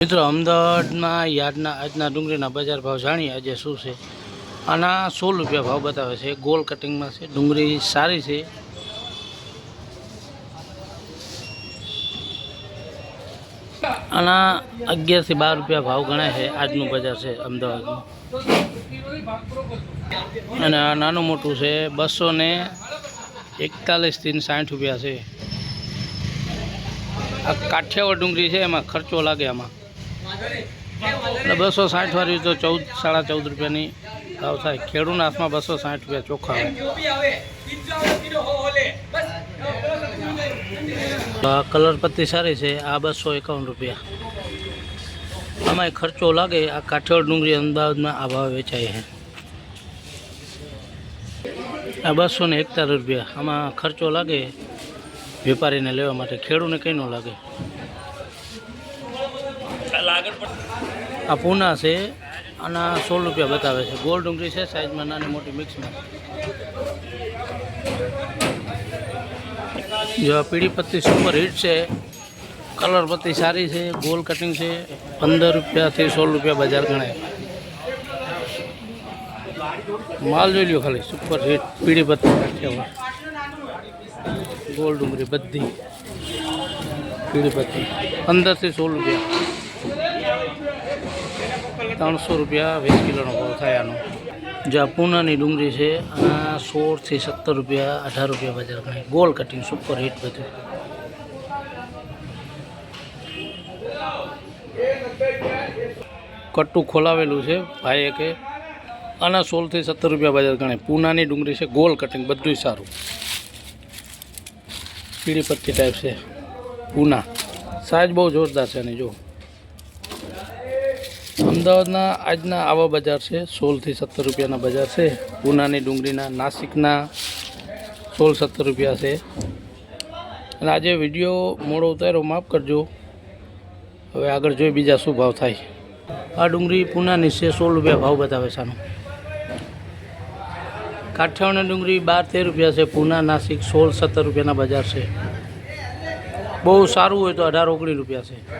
મિત્રો, અમદાવાદમાં યાર્ડના આજના ડુંગળીના બજાર ભાવ જાણીએ આજે શું છે? આના સોળ રૂપિયા ભાવ બતાવે છે. ગોલ કટિંગમાં છે. ડુંગળી સારી છે. આના અગિયારથી બાર રૂપિયા ભાવ ગણાય છે. આજનું બજાર છે અમદાવાદનું. અને આ નાનું મોટું છે. બસો ને એકતાલીસથી સાઠ રૂપિયા છે. આ કાઠિયાવાડ ડુંગળી છે. એમાં ખર્ચો લાગે આમાં. એટલે બસો સાઠ વાળી તો ચૌદ, સાડા ચૌદ રૂપિયાની ભાવ થાય. ખેડૂના હાથમાં બસો સાઠ રૂપિયા ચોખ્ખા કલર પત્તી સારી છે, આ બસો એકાવન રૂપિયા. આમાં ખર્ચો લાગે, આ કાઠિયાવાડ ડુંગળી અમદાવાદમાં આ ભાવ વેચાય છે. આ બસો ને એકતાલીસ રૂપિયા. આમાં ખર્ચો લાગે, વેપારીને લેવા માટે. ખેડૂને કંઈ ન લાગે. આ પૂના છે આના સોળ રૂપિયા બતાવે છે. ગોળ ડુંગળી છે સાઈઝમાં નાની મોટી મિક્સમાં જો આ પીળી પત્તી સુપર હિટ છે કલર પત્તી સારી છે ગોલ કટિંગ છે, પંદર રૂપિયાથી સોળ રૂપિયા બજાર ગણાય. માલ જોઈ લ્યો ખાલી સુપર હિટ પીળી પત્તી ગોળ ડુંગળી બધી. પીળી પત્તી પંદરથી સોળ રૂપિયા. ત્રણસો રૂપિયા વીસ કિલોનો ભાવ થાય આનો. જે આ પૂનાની ડુંગળી છે આ સોળથી સત્તર રૂપિયા, અઢાર રૂપિયા બજાર ગણાય. ગોલ કટિંગ સુપર હિટ બધું. કટ્ટું ખોલાવેલું છે ભાઈએ કે, આના સોળથી સત્તર રૂપિયા બજાર ગણાય. પૂનાની ડુંગળી છે, ગોલ કટિંગ બધું સારું. પીળી પત્તી ટાઈપ છે, પૂના. સાઈઝ બહુ જોરદાર છે એની જો. અમદાવાદના આજના આવા બજાર છે, સોળથી સત્તર રૂપિયાના બજાર છે. પૂનાની ડુંગળીના નાસિકના સોળ સત્તર રૂપિયા છે. અને આજે વીડિયો મોડો ઉતાર્યો, માફ કરજો. હવે આગળ જોઈ બીજા શું ભાવ થાય. આ ડુંગળી પૂનાની છે, સોળ રૂપિયા ભાવ બતાવે છે આનો. કાઠિયાવાડની ડુંગળી બાર તેર રૂપિયા છે, પૂના, નાસિક સોળ સત્તર રૂપિયાના બજાર છે. બહુ સારું હોય તો અઢાર, ઓગણીસ રૂપિયા છે.